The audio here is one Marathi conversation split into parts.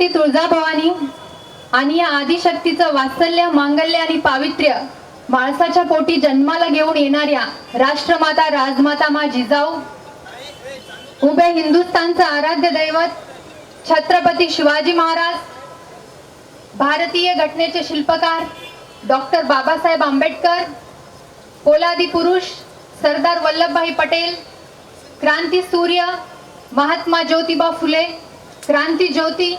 आदिशक्ती तुळजाभवानी आणि या आदिशक्तीचं वात्सल्य मांगल्य आणि पावित्र्य माणसाच्या पोटी जन्माला घेऊन येणाऱ्या राष्ट्रमाता राजमाता मा जिजाऊ उभे हिंदुस्थानचं आराध्य दैवत छत्रपती शिवाजी महाराज भारतीय घटनेचे शिल्पकार डॉक्टर बाबासाहेब आंबेडकर पोलादी पुरुष सरदार वल्लभभाई पटेल क्रांती सूर्य महात्मा ज्योतिबा फुले क्रांती ज्योती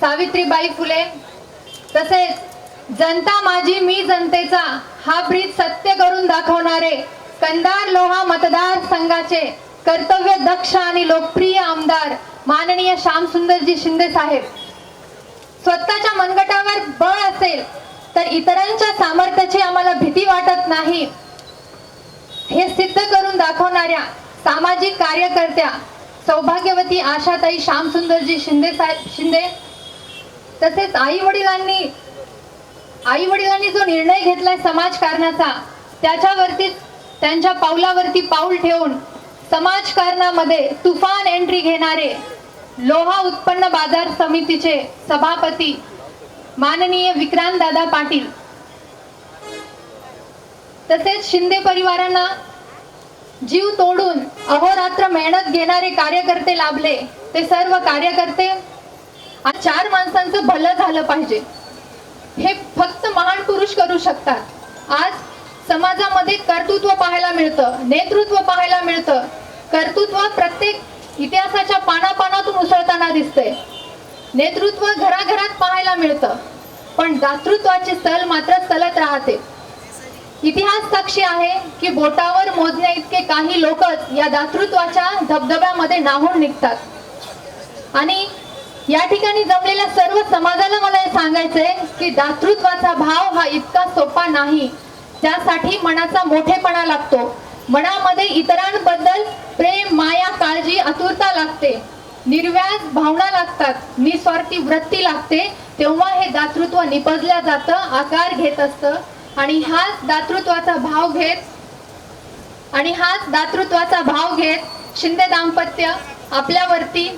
सावित्रीबाई फुले. तसेच जनता माझी मी जनतेचा हा ब्रीद सत्य करून दाखवणारे कंदार लोहा मतदार संघाचे कर्तव्य दक्ष आणि लोकप्रिय आमदार माननीय श्यामसुंदरजी शिंदे साहेब. स्वतःच्या मनगटावर बळ असेल तर इतरांच्या सामर्थ्याची आम्हाला भीती वाटत नाही. हे सिद्ध करून दाखवणाऱ्या सामाजिक कार्यकर्त्या सौभाग्यवती आशाताई श्यामसुंदरजी शिंदे साहेब शिंदे तसेच आई वडिलांनी आई वडिलांनी जो निर्णय घेतलाय समाजकारणाचा त्याच्यावरती त्यांच्या पावलावरती पाऊल ठेवून समाजकारणामध्ये तुफान एंट्री घेणारे लोहा उत्पन्न बाजार समितीचे सभापती माननीय विक्रांत दादा पाटील तसेच शिंदे परिवारांना जीव तोडून अहोरात्र मेहनत घेणारे कार्यकर्ते लाभले. ते सर्व कार्यकर्ते आज चार माणसांचं भलं झालं पाहिजे. हे फक्त महान पुरुष करू शकतात. आज समाजामध्ये कर्तृत्व पाहायला मिळतं नेतृत्व पाहायला मिळतं. कर्तृत्व प्रत्येक इतिहासाच्या पानापानातून उसळताना दिसते नेतृत्व घराघरात पाहायला मिळतं पण दातृत्वाची सल मात्र सलत राहते. इतिहास साक्षी आहे की बोटावर मोजण्या इतके काही लोकच या दातृत्वाच्या धबधब्यामध्ये नाहून निघतात. आणि या ठिकाणी जमलेल्या सर्व समाजाला मला हे सांगायचंय की दातृत्वाचा भाव हा इतका सोपा नाही त्यासाठी मनाचा मोठेपणा लागतो. मनामध्ये इतरांबद्दल प्रेम माया काळजी आतुरता लागते. निर्व्याज भावना लागतात. निस्वार्थी वृत्ती लागते. तेव्हा हे दातृत्व निपजल्या जातं आकार घेत असतं. आणि हाच दातृत्वाचा भाव घेत आणि हाच दातृत्वाचा भाव घेत शिंदे दाम्पत्य आपल्यावरती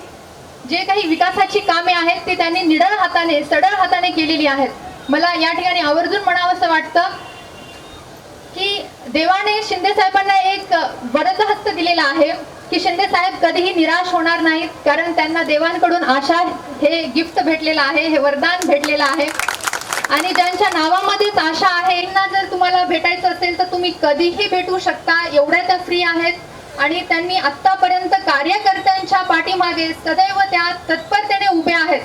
जे काही विकासाची कामे आहेत ती त्यांनी निडळ हाताने सडळ हाताने केलेली आहेत. मला या ठिकाणी आवर्जून म्हणावंसं वाटतं की देवाने शिंदे साहेबांना एक बरंच हस्त दिलेला आहे की शिंदे साहेब कधीही निराश होणार नाहीत कारण त्यांना देवांकडून आशा हे गिफ्ट भेटलेलं आहे हे वरदान भेटलेलं आहे. आणि ज्यांच्या नावामध्येच आशा आहे ना जर तुम्हाला भेटायचं असेल तर तुम्ही कधीही भेटू शकता एवढ्या त्या फ्री आहेत. आणि त्यांनी आतापर्यंत कार्यकर्त्यांच्या पाठीमागे सदैव त्या तत्परतेने उभे आहेत.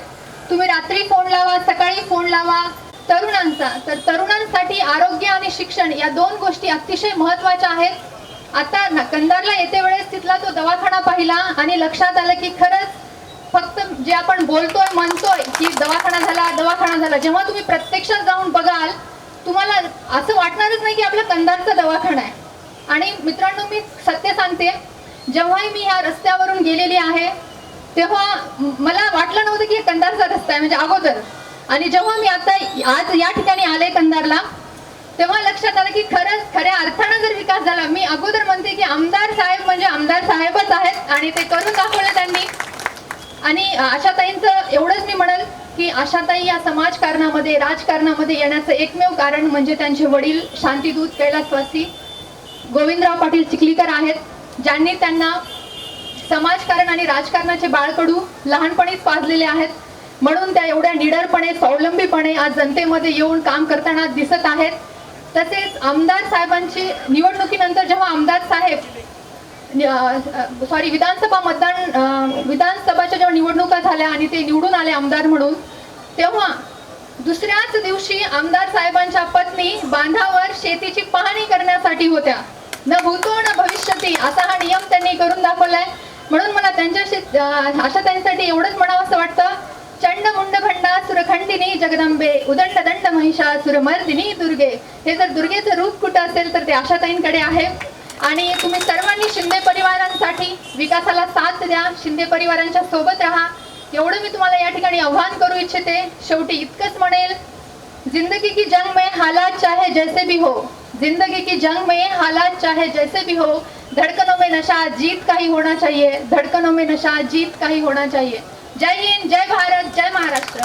तुम्ही रात्री फोन लावा सकाळी फोन लावा. तरुणांचा तर तरुणांसाठी आरोग्य आणि शिक्षण या दोन गोष्टी अतिशय महत्त्वाच्या आहेत. आता ना कंधारला येते वेळेस तिथला तो दवाखाना पाहिला आणि लक्षात आलं की खरंच फक्त जे आपण बोलतोय म्हणतोय की दवाखाना झाला दवाखाना झाला. जेव्हा तुम्ही प्रत्यक्षात जाऊन बघाल तुम्हाला असं वाटणारच नाही की आपला कंधारचा दवाखाना आहे. आणि मित्रांनो मी सत्य सांगते जेव्हाही मी ह्या रस्त्यावरून गेलेली आहे तेव्हा मला वाटलं नव्हतं की हे कंधारचा रस्ता आहे म्हणजे अगोदर. आणि जेव्हा मी आता आज या ठिकाणी आले कंधारला तेव्हा लक्षात आलं की खरंच खऱ्या अर्थानं जर विकास झाला मी अगोदर म्हणते की आमदार साहेब म्हणजे आमदार साहेबच आहेत आणि ते करून दाखवलं त्यांनी. आणि आशाताईंचं एवढंच मी म्हणेल की आशाताई या समाजकारणामध्ये राजकारणामध्ये येण्याचं एकमेव कारण म्हणजे त्यांचे वडील शांतीदूत कैलासवासी गोविंदराव पाटील चिखलीकर आहेत ज्यांनी त्यांना समाजकारण आणि राजकारणाचे बाळकडू लहानपणीच पाजलेले आहेत. म्हणून त्या एवढ्या निडरपणे स्वावलंबीपणे आज जनतेमध्ये येऊन काम करताना दिसत आहेत. तसेच आमदार साहेबांची निवडणुकीनंतर जेव्हा आमदार साहेब सॉरी विधानसभा मतदान विधानसभाच्या जेव्हा निवडणुका झाल्या आणि ते निवडून आले आमदार म्हणून तेव्हा दुसऱ्याच दिवशी आमदार साहेबांच्या पत्नी बांधावर शेतीची पाहणी करण्यासाठी होत्या. न भूतो न भविष्यती असा हा नियम त्यांनी करून दाखवलाय. म्हणून मला त्यांच्याशी अशा त्यांच्यासाठी एवढंच म्हणावं असं वाटतं. चंड मुंड भंडा सुरखंडिनी जगदंबे उदंड दंड महिषा सुरमर्दिनी दुर्गे. हे जर दुर्गेचं रूप कुठं असेल तर ते आशाताईंकडे आहे. आणि तुम्ही सर्वांनी शिंदे परिवारांसाठी विकासाला साथ द्या. शिंदे परिवारांच्या सोबत राहा. एवढं मी तुम्हाला या ठिकाणी आव्हान करू इच्छिते. शेवटी इतकंच म्हणेल जिंदगी की जंग में हालात चाहे जैसे भी हो. जिंदगी की जंग में हालात चाहे जैसे भी हो धड़कनों में नशा जीत का ही होना चाहिए। धड़कनों में नशा जीत का ही होना चाहिए। जय हिंद जय भारत जय महाराष्ट्र।